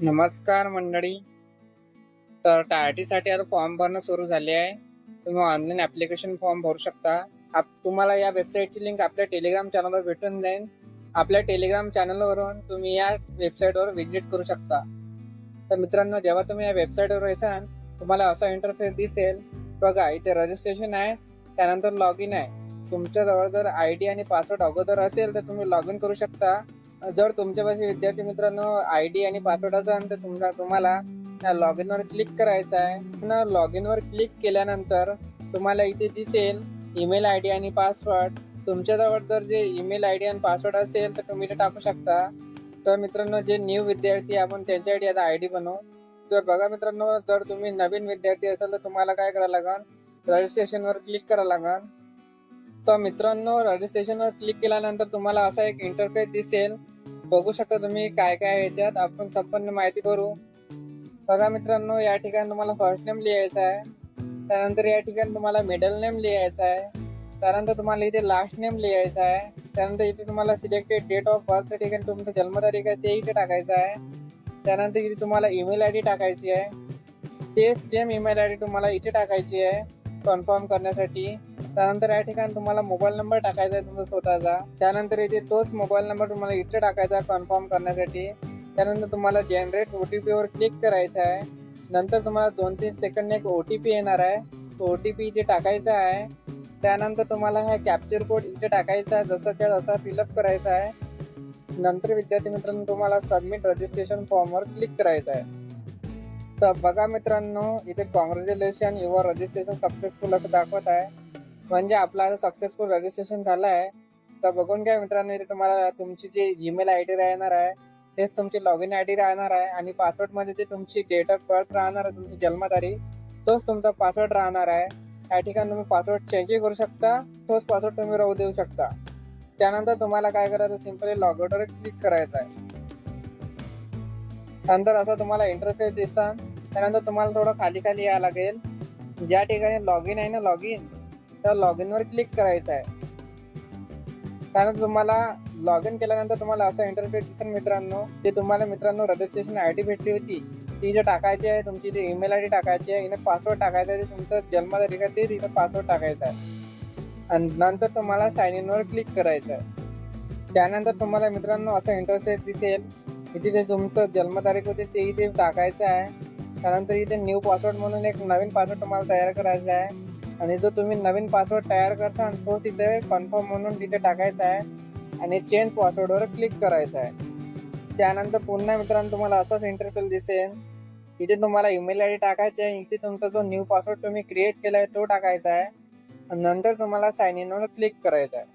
नमस्कार मंडळी. तर टायटीसाठी आता फॉर्म भरणं सुरू झाले आहे. तुम्ही ऑनलाईन ॲप्लिकेशन फॉर्म भरू शकता. आप तुम्हाला या वेबसाईटची लिंक आपल्या टेलिग्राम चॅनलवर भेटून जाईल. आपल्या टेलिग्राम चॅनलवरून तुम्ही या वेबसाईटवर व्हिजिट करू शकता. तर मित्रांनो जेव्हा तुम्ही या वेबसाईटवर येसान तुम्हाला असा इंटरफेस दिसेल. बघा इथे रजिस्ट्रेशन आहे त्यानंतर लॉग इन आहे. तुमच्याजवळ जर आय डी आणि पासवर्ड अगोदर असेल तर तुम्ही लॉग इन करू शकता. जर तुमच्यापाशी विद्यार्थी मित्रांनो आय डी आणि पासवर्ड असेल तर तुमचा तुम्हाला लॉग इनवर क्लिक करायचं आहे. लॉग इनवर क्लिक केल्यानंतर तुम्हाला इथे दिसेल ईमेल आय डी आणि पासवर्ड तुमच्याजवळ जर जे ईमेल आय डी आणि पासवर्ड असेल तर तुम्ही ते टाकू शकता. तर मित्रांनो जे न्यू विद्यार्थी आहे, आपण त्यांच्यासाठी आता आय डी बनवू. तर बघा मित्रांनो जर तुम्ही नवीन विद्यार्थी असाल तर तुम्हाला काय करावं लागेल? रजिस्ट्रेशनवर क्लिक करावं लागेल. तर मित्रांनो रजिस्ट्रेशनवर क्लिक केल्यानंतर तुम्हाला असा एक इंटरफेस दिसेल. बघू शकता तुम्ही काय काय याच्यात. आपण संपूर्ण माहिती करू बघा मित्रांनो या ठिकाणी तुम्हाला फर्स्ट नेम लिहायचा आहे. त्यानंतर या ठिकाणी तुम्हाला मिडल नेम लिहायचा आहे. त्यानंतर तुम्हाला इथे लास्ट नेम लिहायचा आहे. त्यानंतर इथे तुम्हाला सिलेक्टेड डेट ऑफ बर्थ ठिकाणी तुमचं जन्मतारीख आहे ते इथे टाकायचं आहे. त्यानंतर इथे तुम्हाला ईमेल आय डी टाकायची आहे. ते सेम ईमेल आय डी तुम्हाला इथे टाकायची आहे. कन्फर्म करण्यासाठी. त्यानंतर या ठिकाणी तुम्हाला मोबाईल नंबर टाकायचा आहे तुमचा स्वतःचा. त्यानंतर इथे तोच मोबाईल नंबर तुम्हाला इथे टाकायचा कन्फर्म करण्यासाठी. त्यानंतर तुम्हाला जनरेट ओ टी पीवर क्लिक करायचं आहे. नंतर तुम्हाला दोन तीन सेकंड एक ओ टी पी येणार आहे. तो ओ टी पी इथे टाकायचा आहे. त्यानंतर तुम्हाला हा कॅप्चर कोड इथे टाकायचा आहे. जसं त्या तसा फिलअप करायचा आहे. नंतर विद्यार्थी मित्रांनो तुम्हाला सबमिट रजिस्ट्रेशन फॉर्मवर क्लिक करायचं आहे. तर बघा मित्रांनो इथे कॉंग्रॅच्युलेशन युअर रजिस्ट्रेशन सक्सेसफुल असं दाखवत आहे. म्हणजे आपला सक्सेसफुल रजिस्ट्रेशन झालं आहे तर बघून घ्या मित्रांनो इथे तुम्हाला तुमची जी ईमेल आय डी राहणार आहे तेच तुमची लॉग इन आय डी राहणार आहे आणि पासवर्डमध्ये जे तुमची डेट ऑफ बर्थ राहणार आहे तुमची जन्मतारीख तोच तुमचा पासवर्ड राहणार आहे. या ठिकाणी तुम्ही पासवर्ड चेंजही करू शकता तोच पासवर्ड तुम्ही राहू देऊ शकता. त्यानंतर तुम्हाला काय करायचं सिम्पली लॉगआउटवर क्लिक करायचं आहे. नंतर असं तुम्हाला इंटरफेस दिसतात त्यानंतर तुम्हाला थोडं खाली खाली यावं लागेल. ज्या ठिकाणी लॉग इन आहे ना लॉग इन त्या लॉग इनवर क्लिक करायचं आहे. कारण तुम्हाला लॉग इन केल्यानंतर तुम्हाला असं इंटरफेस दिसेल मित्रांनो ते तुम्हाला मित्रांनो रजिस्ट्रेशन आय डी भेटली होती. ती जे टाकायची आहे तुमची जी ईमेल आय डी टाकायची आहे इथं पासवर्ड टाकायचा आहे ते तुमचं जन्मतारीख आहे ते तिथं पासवर्ड टाकायचा आहे. आणि नंतर तुम्हाला साईन इनवर क्लिक करायचं आहे. त्यानंतर तुम्हाला मित्रांनो असं इंटरफेस दिसेल इथे जे तुमचं जन्मतारीख होते ते इथे टाकायचं आहे. त्यानंतर इथे न्यू पासवर्ड म्हणून एक नवीन पासवर्ड तुम्हाला तयार करायचा आहे. आणि जो तुम्ही नवीन पासवर्ड तयार करता तोच इथे कन्फर्म म्हणून तिथे टाकायचा आहे. आणि चेंज पासवर्डवर क्लिक करायचा आहे. त्यानंतर पुन्हा मित्रांनो तुम्हाला असाच इंटरफेस दिसेल. इथे तुम्हाला ईमेल आय डी टाकायची आहे. इथे तुमचा जो न्यू पासवर्ड तुम्ही क्रिएट केला आहे तो टाकायचा आहे. आणि नंतर तुम्हाला साइन इनवर क्लिक करायचं आहे.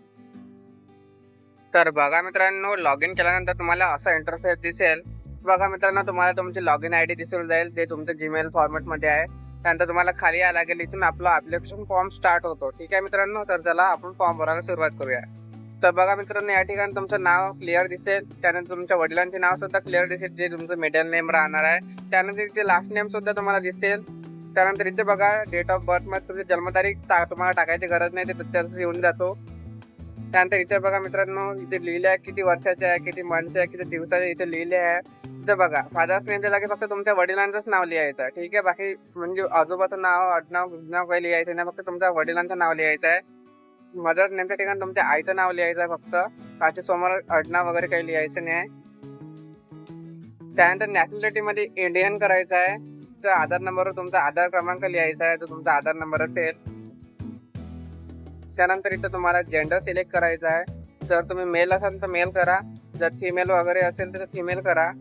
तर बघा मित्रांनो लॉग इन केल्यानंतर तुम्हाला असा इंटरफेस दिसेल. बघा मित्रांनो तुम्हाला तुमची लॉग इन आय डी दिसून जाईल ते तुमचं जीमेल फॉर्मॅटमध्ये आहे. त्यानंतर तुम्हाला खाली यायला लागेल इथून आपला ॲप्लिकेशन फॉर्म स्टार्ट होतो. ठीक आहे मित्रांनो? तर चला आपण फॉर्म भरायला सुरुवात करूया. तर बघा मित्रांनो या ठिकाणी तुमचं नाव क्लिअर दिसेल. त्यानंतर तुमच्या वडिलांचे नाव सुद्धा क्लिअर दिसेल जे तुमचं मिडल नेम राहणार आहे. त्यानंतर इथे लास्ट नेम सुद्धा तुम्हाला दिसेल. त्यानंतर इथे बघा डेट ऑफ बर्थमध्ये तुमची जन्मतारीख तुम्हाला टाकायची गरज नाही ते त्यात येऊन जातो. त्यानंतर इथे बघा मित्रांनो इथे लिहिले आहे किती वर्षाचे आहे किती मंथचे आहे किती दिवसाचे इथे लिहिले आहे. इथे बघा फादर्स नेम दिला की फक्त तुमच्या वडिलांचंच नाव लिहायचं ठीक आहे? बाकी म्हणजे आजोबाचं नाव आडनाव नाव काही लिहायचं नाही फक्त तुमच्या वडिलांचं नाव लिहायचं आहे. मदर नेमच्या ठिकाणी तुमच्या आईचं नाव लिहायचं आहे फक्त. बाकी समोर आडनाव वगैरे काही लिहायचं नाही. आहे त्यानंतर नॅशनॅलिटीमध्ये इंडियन करायचं आहे. तर आधार नंबरवर तुमचा आधार क्रमांक लिहायचा आहे तो तुमचा आधार नंबर असेल. त्यानंतर इथं तुम्हाला जेंडर सिलेक्ट करायचा आहे. जर तुम्ही मेल असाल तर मेल करा. जर फिमेल वगैरे असेल तर फिमेल करा.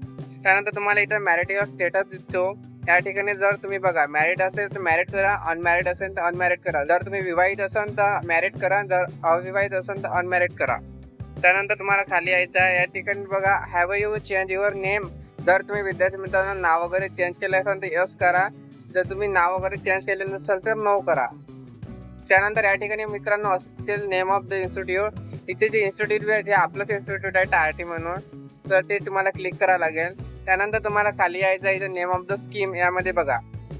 त्यानंतर तुम्हाला इथं मॅरिटियल स्टेटस दिसतो. या ठिकाणी जर तुम्ही बघा मॅरिड असेल तर मॅरिड करा अनमॅरिड असेल तर अनमॅरिड करा. जर तुम्ही विवाहित असाल तर मॅरिड करा जर अविवाहित असाल तर अनमॅरिड करा. त्यानंतर तुम्हाला खाली यायचं आहे. या ठिकाणी बघा have you change your name जर तुम्ही विद्यार्थी मित्रांनो नाव वगैरे चेंज केलं असाल तर यस करा. जर तुम्ही नाव वगैरे चेंज केलेलं नसेल तर नो करा. त्यानंतर या ठिकाणी मित्रांनो असेल नेम ऑफ द इन्स्टिट्यूट इथे जे इन्स्टिट्यूट आहे ते आपलंच इन्स्टिट्यूट आहे आय टी म्हणून. तर ते तुम्हाला क्लिक करावं लागेल. त्यानंतर तुम्हाला खाली यायचं आहे इथं नेम ऑफ द स्कीम यामध्ये बघा.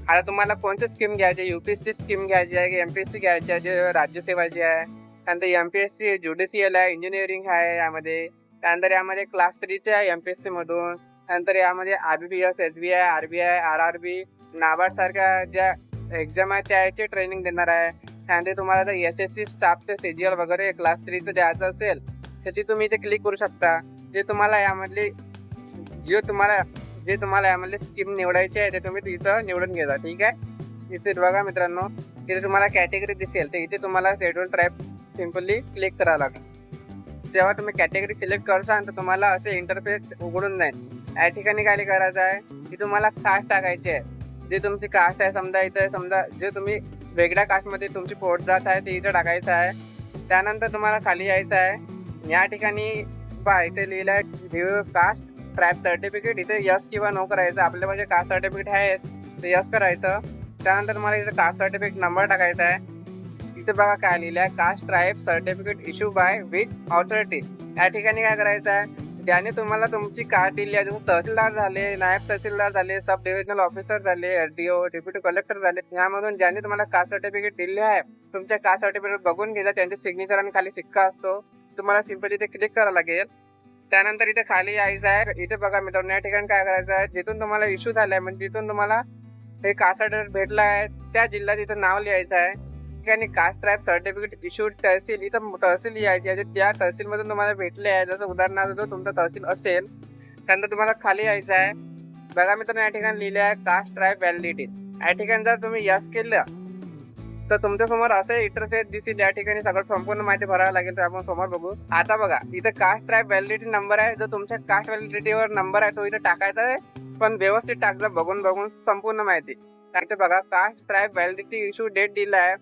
आता तुम्हाला कोणती स्कीम घ्यायची? U P S C scheme घ्यायची आहे की एम पी एस सी घ्यायची आहे जे राज्यसेवाची आहे. त्यानंतर M P S C judicial आहे इंजिनिअरिंग आहे यामध्ये. त्यानंतर यामध्ये क्लास थ्रीचे आहे एम पी एस सीमधून त्यानंतर यामध्ये R B P S S B I R B I R R B नाबार्डसारख्या ज्या एक्झाम आहेत त्याची ट्रेनिंग देणार आहे. त्यानंतर तुम्हाला जर एस एस सी स्टाफचे एल वगैरे क्लास थ्रीचं द्यायचं असेल त्याची तुम्ही इथे क्लिक करू शकता. जे तुम्हाला यामधली जे तुम्हाला जे तुम्हाला यामधली स्कीम निवडायची आहे ते तुम्ही इथं निवडून घेता ठीक आहे? इथे बघा मित्रांनो तिथे तुम्हाला कॅटेगरी दिसेल तर इथे तुम्हाला शेड्यूल ट्राईब सिम्पली क्लिक करावं लागेल. जेव्हा तुम्ही कॅटेगरी सिलेक्ट करसाल तर तुम्हाला असे इंटरफेस उघडून जाईल. या ठिकाणी काय करायचं आहे की तुम्हाला कास्ट टाकायची आहे. जे तुमची कास्ट आहे समजा इथं समजा जे तुम्ही वेगळ्या कास्टमध्ये तुमची पोट जात आहे ते इथं टाकायचं आहे. त्यानंतर तुम्हाला खाली यायचं आहे. या ठिकाणी पहा इथे लिहिलं आहे व्ह्यू कास्ट ट्रॅप सर्टिफिकेट इथे यस किंवा नो करायचं. आपल्या म्हणजे कास्ट सर्टिफिकेट आहे ते यस करायचं. त्यानंतर तुम्हाला इथे कास्ट सर्टिफिकेट नंबर टाकायचा आहे. इथे बघा काय लिहिलं आहे caste tribe certificate issue by which authority या ठिकाणी काय करायचं आहे? ज्याने तुम्हाला तुमची कार्ड दिली आहे तुम्ही तहसीलदार झाले नायब तहसीलदार झाले सब डिव्हिजनल ऑफिसर झाले S D O deputy collector झाले यामधून ज्याने तुम्हाला कास्ट सर्टिफिकेट दिले आहे तुमच्या कास्ट सर्टिफिकेट बघून घेजा त्यांचे सिग्नेचर आणि खाली सिक्का असतो. तुम्हाला सिम्पली इथे क्लिक करावं लागेल. त्यानंतर इथे खाली यायचं आहे. इथे बघा मित्रांनो या ठिकाणी काय करायचं आहे? जिथून तुम्हाला इश्यू आहे म्हणजे जिथून तुम्हाला हे कास्ट सर्टिफिकेट भेटलं आहे त्या जिल्ह्यात इथं नाव लिहायचं आहे. ठिकाणी caste tribe certificate issue tehsil इथं तहसील लिहायची आहे. त्या तहसीलमधून तुम्हाला भेटले आहे. जसं उदाहरणार्थ जो तुमचं तहसील असेल त्यानंतर तुम्हाला खाली यायचं आहे. बघा मित्रांनो या ठिकाणी लिहिले आहे कास्ट ट्राईब व्हॅलिडिटी या ठिकाणी जर तुम्ही यस केलं तर तुमच्यासमोर असं इंटरफेस दिसेल. या ठिकाणी सगळं संपूर्ण माहिती भरावं लागेल. तर आपण समोर बघू. आता बघा इथं कास्ट ट्राईब व्हॅलिडिटी नंबर आहे. जो तुमच्या कास्ट व्हॅलिडिटीवर नंबर आहे तो इथं टाकायचा आहे. पण व्यवस्थित टाकलं बघून बघून संपूर्ण माहिती. बघा caste tribe validity issue date दिला आहे.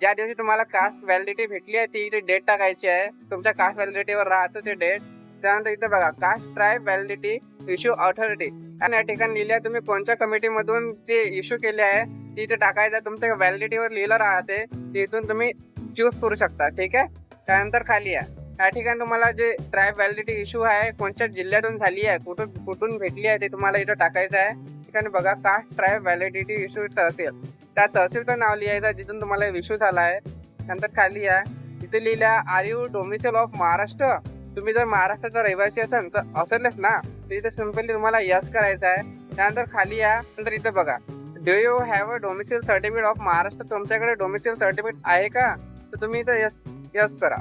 ज्या दिवशी तुम्हाला कास्ट व्हॅलिडिटी भेटली आहे ती इथे डेट टाकायची आहे. तुमच्या कास्ट व्हॅलिडिटीवर राहतो ते डेट त्यानंतर इथे बघा caste tribe validity issue authority आणि या ठिकाणी लिहिले आहे तुम्ही कोणत्या कमिटीमधून ते इश्यू केले आहे ती इथे टाकायचं तुमच्या व्हॅलिडिटीवर लिहिलं राहते तिथून तुम्ही चूज करू शकता ठीक आहे? त्यानंतर खाली आहे या ठिकाणी तुम्हाला जे ट्राईब व्हॅलिडिटी इश्यू आहे कोणत्या जिल्ह्यातून झाली आहे कुठून कुठून भेटली आहे ते तुम्हाला इथं टाकायचं आहे. ठिकाणी बघा caste tribe validity issue tehsil. त्या तहसीलचं नाव लिहायचं जिथून तुम्हाला इश्यू झाला आहे. त्यानंतर खाली आहे तिथे लिहिलं are you domicile of Maharashtra तुम्ही जर महाराष्ट्राचा रहिवासी असाल तर असेलच ना. तर इथे सिम्पली तुम्हाला यस करायचं आहे. त्यानंतर खाली या. नंतर इथे बघा. Do you have a domicile certificate of Maharashtra तुमच्याकडे डोमिसिल सर्टिफिकेट आहे का? तर तुम्ही इथं यस यस करा.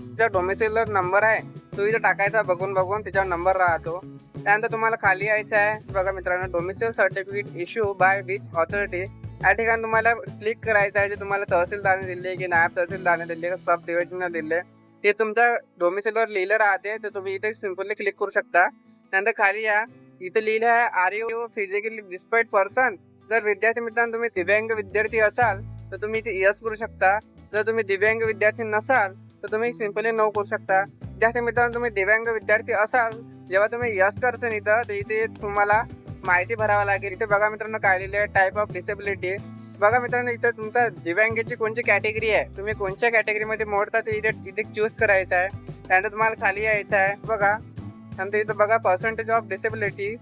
तिचा डोमिसिलर नंबर आहे. तो इथं टाकायचा बघून बघून. त्याच्यावर नंबर राहतो. त्यानंतर तुम्हाला खाली यायचं आहे. बघा मित्रांनो domicile certificate issue by which authority या ठिकाणी तुम्हाला क्लिक करायचं आहे जे तुम्हाला तहसीलदारने दिले की नायब तहसीलदारने दिले सब डिव्हिजनने दिले ते तुमच्या डोमिसिलवर लिहिलं राहते तर तुम्ही इथे सिम्पली क्लिक करू शकता. त्यानंतर खाली या इथे लिहिलं आहे are you physically despite person जर विद्यार्थी मित्रांनो तुम्ही दिव्यांग विद्यार्थी असाल तर तुम्ही इथे यस करू शकता. जर तुम्ही दिव्यांग विद्यार्थी नसाल तर तुम्ही सिम्पली नो करू शकता. विद्यार्थी मित्रांनो तुम्ही दिव्यांग विद्यार्थी असाल जेव्हा तुम्ही यस करसन इथं तर इथे तुम्हाला माहिती भरावं लागेल. इथे बघा मित्रांनो काय लिहिले आहे टाईप ऑफ डिसेबिलिटी बघा मित्रांनो इथं तुमचा दिव्यांगची कोणती कॅटेगरी आहे? तुम्ही कोणत्या कॅटेगरीमध्ये मोडता ते इथे इथे चूज करायचं आहे. त्यानंतर तुम्हाला खाली यायचं आहे. बघा. नंतर इथं बघा पर्सेंटेज ऑफ डिसेबिलिटी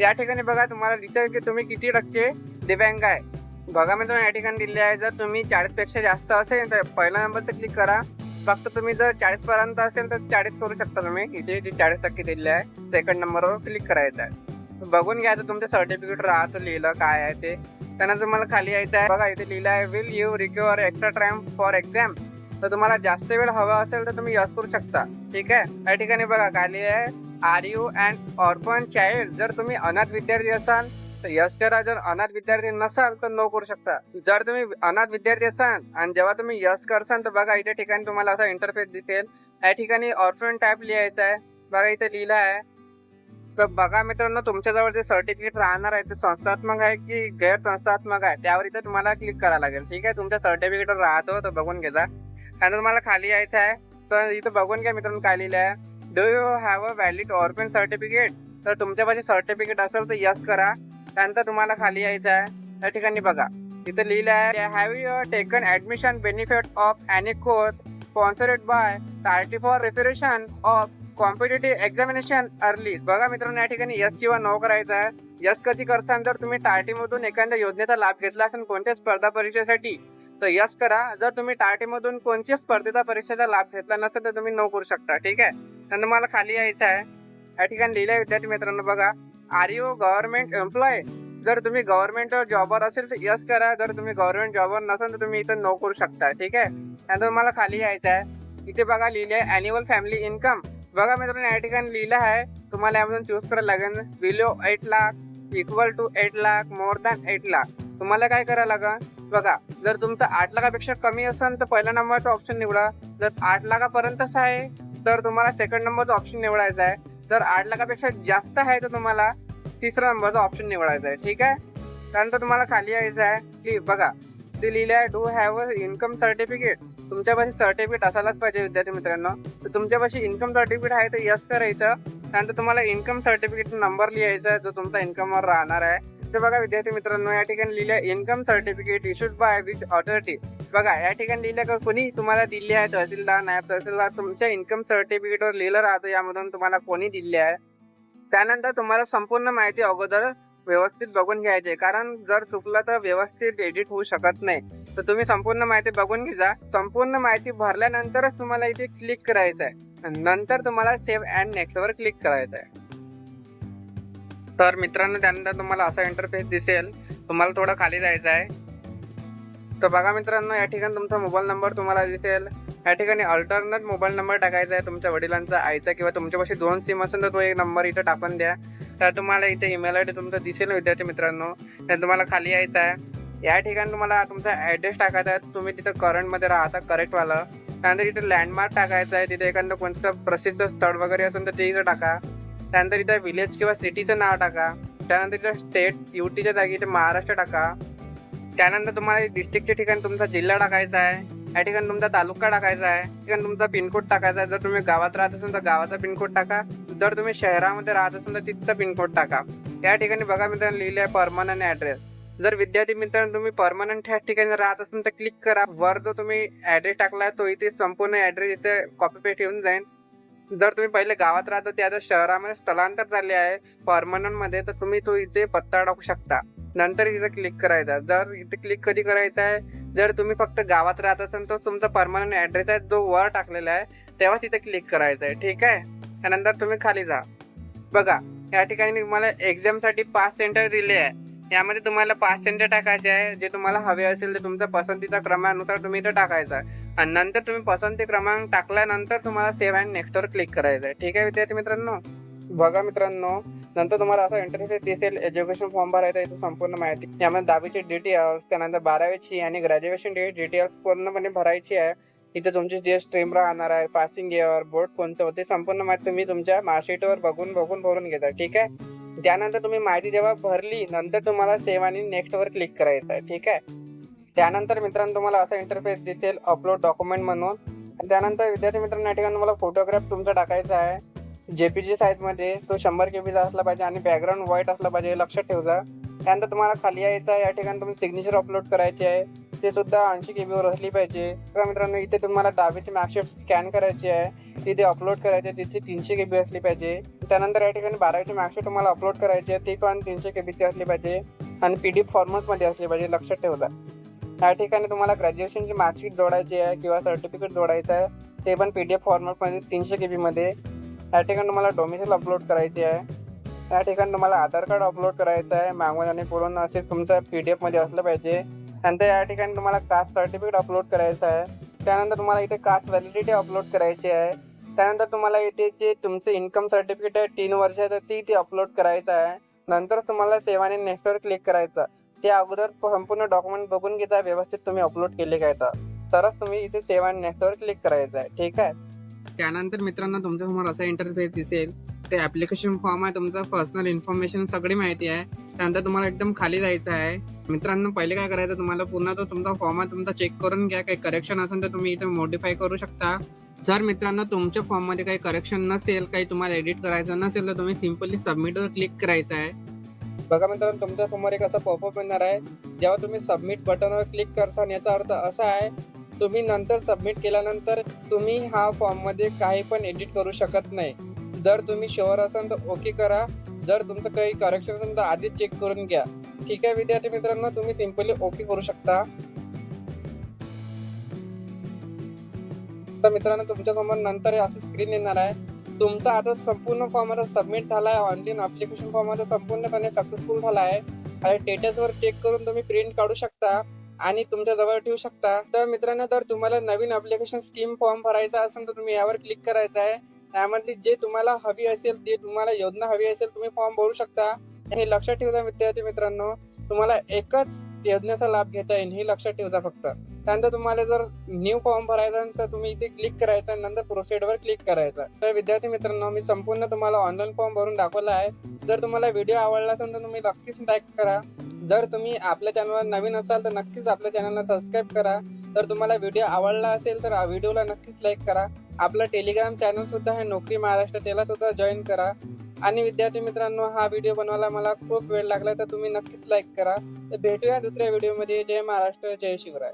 या ठिकाणी बघा तुम्हाला दिसेल की तुम्ही किती टक्के दिव्यांग आहे. बघा मित्रांनो या ठिकाणी दिले आहे. जर तुम्ही चाळीसपेक्षा जास्त असेल तर पहिला नंबरचं क्लिक करा. फक्त तुम्ही जर चाळीस पर्यंत असेल तर चाळीस करू शकता तुम्ही. इथे जे चाळीस टक्के दिले आहे सेकंड नंबरवर क्लिक करायचं आहे. बघून घ्यायचं तुमचं सर्टिफिकेट राहतं लिहिलं काय आहे ते. त्यानंतर तुम्हाला खाली यायचं आहे. बघा इथे लिहिलं आहे will you require extra time for exam तर तुम्हाला जास्त वेळ हवा असेल तर तुम्ही यस करू शकता. ठीक आहे? या ठिकाणी बघा खाली आहे are you and orphan child जर तुम्ही अनाथ विद्यार्थी असाल तर यस करा जर अनाथ विद्यार्थी नसाल तर नो करू शकता. जर तुम्ही अनाथ विद्यार्थी असाल आणि जेव्हा तुम्ही यश करसाल तर बघा इथे ठिकाणी तुम्हाला असा इंटरफेस दिसेल. या ठिकाणी ऑर्फन टाईप लिहायचं आहे. बघा इथे लिहिलं आहे. तर बघा मित्रांनो तुमच्याजवळ जे सर्टिफिकेट राहणार आहे ते संस्थात्मक आहे की गैर संस्थात्मक आहे त्यावर इथे तुम्हाला क्लिक करावं लागेल. ठीक आहे? तुमच्या सर्टिफिकेटवर राहतो तर बघून घेता त्यानंतर तुम्हाला खाली यायचं आहे. तर इथं बघून घ्या मित्रांनो काय लिहिलं आहे. Do you have a valid orphan certificate तर तुमच्यापाशी सर्टिफिकेट असेल तर यस करा. त्यानंतर तुम्हाला खाली यायचं आहे. त्या ठिकाणी बघा. इथं लिहिलं आहे have you taken admission benefit of any course sponsored by टार्टी for preparation of competitive examination early बघा मित्रांनो या ठिकाणी यस किंवा नो करायचं आहे. यस कधी करसान? जर तुम्ही टार्टीमधून एखाद्या योजनेचा लाभ घेतला असेल कोणत्या स्पर्धा परीक्षेसाठी तर यस करा. जर तुम्ही टार्टीमधून कोणत्या स्पर्धेचा परीक्षेचा लाभ घेतला नसेल तर तुम्ही नो करू शकता. ठीक आहे? तर तुम्हाला खाली यायचं आहे. या ठिकाणी लिहिलं आहे विद्यार्थी मित्रांनो बघा. आर यू गव्हर्नमेंट एम्प्लॉय जर तुम्ही गव्हर्नमेंट जॉबवर असेल तर यस करा. जर तुम्ही गव्हर्नमेंट जॉबवर नसेल तर तुम्ही इथं नो करू शकता. ठीक आहे? त्यानंतर तुम्हाला खाली यायचं आहे. इथे बघा लिहिले आहे अॅन्युअल फॅमिली इन्कम बघा मित्रांनो या ठिकाणी लिहिलं आहे. तुम्हाला यामधून चूज करायला लागेल. Below eight lakh equal to eight lakh more than eight lakh तुम्हाला काय करायला लागेल? बघा जर तुमचं आठ लाखापेक्षा कमी असेल तर पहिल्या नंबरचा ऑप्शन निवडा. जर आठ लाखापर्यंतच आहे तर तुम्हाला सेकंड नंबरचा ऑप्शन निवडायचा आहे. जर आठ लाखापेक्षा जास्त आहे तर तुम्हाला तिसरा नंबरचा ऑप्शन निवडायचा आहे. ठीक आहे? त्यानंतर तुम्हाला खाली यायचं आहे की बघा ते लिहिलं आहे do have a income certificate तुमच्यापाशी सर्टिफिकेट असायलाच पाहिजे विद्यार्थी मित्रांनो. तर तुमच्यापाशी इन्कम सर्टिफिकेट आहे तर यस करायचं त्यानंतर तुम्हाला इन्कम सर्टिफिकेट नंबर लिहायचा आहे जो तुमचा इन्कमवर राहणार आहे. तर बघा विद्यार्थी मित्रांनो या ठिकाणी लिहिलं income certificate issued by with authority बघा या ठिकाणी लिहिलं का कोणी तुम्हाला दिली आहे तहसीलदार नायब तहसीलदार? तुमच्या इन्कम सर्टिफिकेटवर लिहिलं राहतं यामधून तुम्हाला कोणी दिली आहे? त्यानंतर तुम्हाला संपूर्ण माहिती अगोदर व्यवस्थित बघून घ्यायची आहे. कारण जर चुकलं तर व्यवस्थित एडिट होऊ शकत नाही. तर तुम्ही संपूर्ण माहिती बघून घ्या संपूर्ण माहिती भरल्यानंतरच तुम्हाला इथे क्लिक करायचं आहे नंतर तुम्हाला सेव्ह अँड नेक्स्टवर क्लिक करायचं आहे तर मित्रांनो त्यानंतर तुम्हाला असा इंटरफेस दिसेल. तुम्हाला थोडं खाली जायचं आहे. तर बघा मित्रांनो या ठिकाणी तुमचा मोबाईल नंबर तुम्हाला दिसेल. या ठिकाणी अल्टरनेट मोबाईल नंबर टाकायचा आहे तुमच्या वडिलांचा आईचा किंवा तुमच्यापाशी दोन सिम असेल तर तो एक नंबर इथं टाकून द्या. तर तुम्हाला इथे ईमेल आय डी तुमचं दिसेल विद्यार्थी मित्रांनो. तर तुम्हाला खाली यायचं आहे. या ठिकाणी तुम्हाला तुमचा ॲड्रेस टाकायचा आहे. तुम्ही तिथं करंटमध्ये राहता करेक्टवाला त्यानंतर इथे लँडमार्क टाकायचं आहे. तिथे एखादं कोणतं प्रसिद्ध स्थळ वगैरे असेल तर ते इथं टाका. त्यानंतर इथं विलेज किंवा सिटीचं नाव टाका. त्यानंतर इथं स्टेट युटीच्या जागी इथे महाराष्ट्र टाका. त्यानंतर तुम्हाला डिस्ट्रिक्टच्या ठिकाणी तुमचा जिल्हा टाकायचा आहे. या ठिकाणी तुमचा तालुका टाकायचा आहे. ठिकाणी तुमचा पिनकोड टाकायचा आहे. जर तुम्ही गावात राहत असाल तर गावाचा पिनकोड टाका. जर तुम्ही शहरामध्ये राहत असाल तर तिथचा पिनकोड टाका. या ठिकाणी बघा मित्रांनो लिहिले आहे परमनंट ॲड्रेस जर विद्यार्थी मित्रांनो तुम्ही परमनंट ह्या ठिकाणी राहत असाल तर क्लिक करा. वर जो तुम्ही ॲड्रेस टाकला आहे तो इथे संपूर्ण ॲड्रेस इथे कॉपी पेस्ट येऊन जाईल. जर तुम्ही पहिले गावात राहता ते आता शहरामध्ये स्थलांतर झाले आहे परमनंटमध्ये तर तुम्ही तो इथे पत्ता टाकू शकता. नंतर इथे क्लिक करायचा. जर इथे क्लिक कधी करायचा आहे? जर तुम्ही फक्त गावात राहत असाल तर तुमचा परमनंट ऍड्रेस आहे जो वर टाकलेला आहे तेव्हाच इथे क्लिक करायचा आहे. ठीक आहे? त्यानंतर तुम्ही खाली जा. बघा या ठिकाणी तुम्हाला एक्झामसाठी पाच सेंटर दिले आहे. यामध्ये तुम्हाला पाच सेंटर टाकायचे आहे. जे तुम्हाला हवे असेल ते तुमच्या पसंतीच्या क्रमानुसार तुम्ही इथं टाकायचं आहे. आणि नंतर तुम्ही पसंती क्रमांक टाकल्यानंतर तुम्हाला सेव्ह अँड नेक्स्टवर क्लिक करायचं आहे. ठीक आहे विद्यार्थी मित्रांनो? बघा मित्रांनो नंतर तुम्हाला असा इंटरफेस दिसेल. एज्युकेशन फॉर्म भरायचा इथं संपूर्ण माहिती. यामध्ये दहावीची डिटेल्स त्यानंतर बारावीची आणि ग्रॅज्युएशन डिटेल्स पूर्णपणे भरायची आहे. इथे तुमची जे स्ट्रीम राहणार आहे पासिंग इयर बोर्ड कोणचं होते संपूर्ण माहिती तुम्ही तुमच्या मार्कशीटवर बघून बघून भरून घेता. ठीक आहे? त्यानंतर तुम्ही माहिती जेव्हा भरली नंतर तुम्हाला सेव्ह आणि नेक्स्टवर क्लिक करायचं आहे ठीक आहे? त्यानंतर मित्रांनो तुम्हाला असा इंटरफेस दिसेल अपलोड डॉक्युमेंट म्हणून. त्यानंतर विद्यार्थी मित्रांनो या ठिकाणी तुम्हाला फोटोग्राफ तुमचा टाकायचा आहे. जेपीजी साईजमध्ये तो शंभर के बीचा असला पाहिजे आणि बॅकग्राऊंड व्हाईट असला पाहिजे लक्षात ठेवजा. त्यानंतर तुम्हाला खाली यायचं आहे या ठिकाणी तुम्ही सिग्नेचर अपलोड करायचे आहे. ते सुद्धा ऐंशी के बीवर असली पाहिजे. किंवा मित्रांनो इथे तुम्हाला डावीची मार्कशीट स्कॅन करायची आहे. तिथे अपलोड करायची आहे तिथे तीनशे के बी असली पाहिजे. त्यानंतर या ठिकाणी बारावीची मार्कशीट तुम्हाला अपलोड करायची आहे. ती पण तीनशे के बीची असली पाहिजे आणि पी डी फॉर्मॅटमध्ये असली पाहिजे लक्षात ठेवता या ठिकाणी तुम्हाला ग्रॅज्युएशनची मार्कशीट जोडायची आहे किंवा सर्टिफिकेट जोडायचं आहे. ते पण पी डी एफ फॉर्मॅटमध्ये तीनशे के बीमध्ये या ठिकाणी तुम्हाला डोमिसाईल अपलोड करायची आहे. या ठिकाणी तुम्हाला आधार कार्ड अपलोड करायचं आहे. मागून आणि पुढून असे तुमचं पी डी एफमध्ये असलं पाहिजे. नंतर या ठिकाणी तुम्हाला कास्ट सर्टिफिकेट अपलोड करायचं आहे. त्यानंतर तुम्हाला इथे कास्ट व्हॅलिडिटी अपलोड करायची आहे. त्यानंतर तुम्हाला इथे जे तुमचं इन्कम सर्टिफिकेट आहे तीन वर्षाचं ती इथे अपलोड करायचं आहे. नंतर तुम्हाला सेवाने नेक्स्टवर क्लिक करायचं. ते अगोदर संपूर्ण डॉक्युमेंट बघून घेता व्यवस्थित तुम्ही अपलोड केले काय तर. तरच तुम्ही इथे सेवा नेक्स्टवर क्लिक करायचं आहे. ठीक आहे? त्यानंतर मित्रांनो तुमच्यासमोर असा इंटरफेस दिसेल. ते ऍप्लिकेशन फॉर्म आहे तुमचं पर्सनल इन्फॉर्मेशन सगळी माहिती आहे. त्यानंतर तुम्हाला एकदम खाली जायचं आहे. मित्रांनो पहिले काय करायचं तुम्हाला पुन्हा तो तुमचा फॉर्म आहे तुमचा चेक करून घ्या. काही करेक्शन असेल तर तुम्ही इथे मॉडिफाय करू शकता. जर मित्रांनो तुमच्या फॉर्ममध्ये काही करेक्शन नसेल काही तुम्हाला एडिट करायचं नसेल तर तुम्ही सिम्पली सबमिटवर क्लिक करायचं आहे. बघा मित्रांनो तुमच्यासमोर एक असा पॉपअप येणार आहे. जेव्हा तुम्ही सबमिट बटनवर क्लिक करसान याचा अर्थ असा आहे तुम्ही नंतर सबमिट केल्यानंतर तुम्ही हा फॉर्ममध्ये काही पण एडिट करू शकत नाही. जर तुम्ही शुअर असाल तर ओके करा. जर तुमचं काही करेक्शन असेल तर आधीच चेक करून घ्या. ठीक आहे विद्यार्थी मित्रांनो तुम्ही सिम्पली ओके करू शकता. तर मित्रांनो तुमच्यासमोर नंतर असं स्क्रीन येणार आहे. तुमचा आता संपूर्ण फॉर्म आता सबमिट झाला आहे ऑनलाईन अप्लिकेशन फॉर्म आता संपूर्णपणे सक्सेसफुल झाला आहे. आणि स्टेटसवर चेक करून तुम्ही प्रिंट काढू शकता आणि तुमच्या जवळ ठेवू शकता. तर मित्रांनो जर तुम्हाला नवीन अप्लिकेशन स्कीम फॉर्म भरायचा असेल तर तुम्ही यावर क्लिक करायचं आहे. त्यामधली जे तुम्हाला हवी असेल ते तुम्हाला योजना हवी असेल तुम्ही फॉर्म भरू शकता. हे लक्षात ठेवता विद्यार्थी मित्रांनो तुम्हाला एकच योजनेचा लाभ घेता येईल हे लक्षात ठेवता फक्त. त्यानंतर तुम्हाला जर न्यू फॉर्म भरायचा तर तुम्ही इथे क्लिक करायचं नंतर प्रोसेडवर क्लिक करायचं. तर विद्यार्थी मित्रांनो मी संपूर्ण तुम्हाला ऑनलाईन फॉर्म भरून दाखवला आहे. जर तुम्हाला व्हिडिओ आवडला असेल तर तुम्ही नक्कीच लाईक करा. जर तुम्ही आपल्या चॅनलवर नवीन असाल तर नक्कीच आपल्या चॅनलला सबस्क्राईब करा. जर तुम्हाला व्हिडिओ आवडला असेल तर व्हिडिओला नक्कीच लाईक करा. आपलं टेलिग्राम चॅनल सुद्धा आहे नोकरी महाराष्ट्र त्याला सुद्धा जॉईन करा. आणि विद्यार्थी मित्रांनो हा व्हिडिओ बनवायला मला खूप वेळ लागला तर तुम्ही नक्कीच लाईक करा. तर भेटूया दुसऱ्या व्हिडिओमध्ये जय महाराष्ट्र जय शिवराय.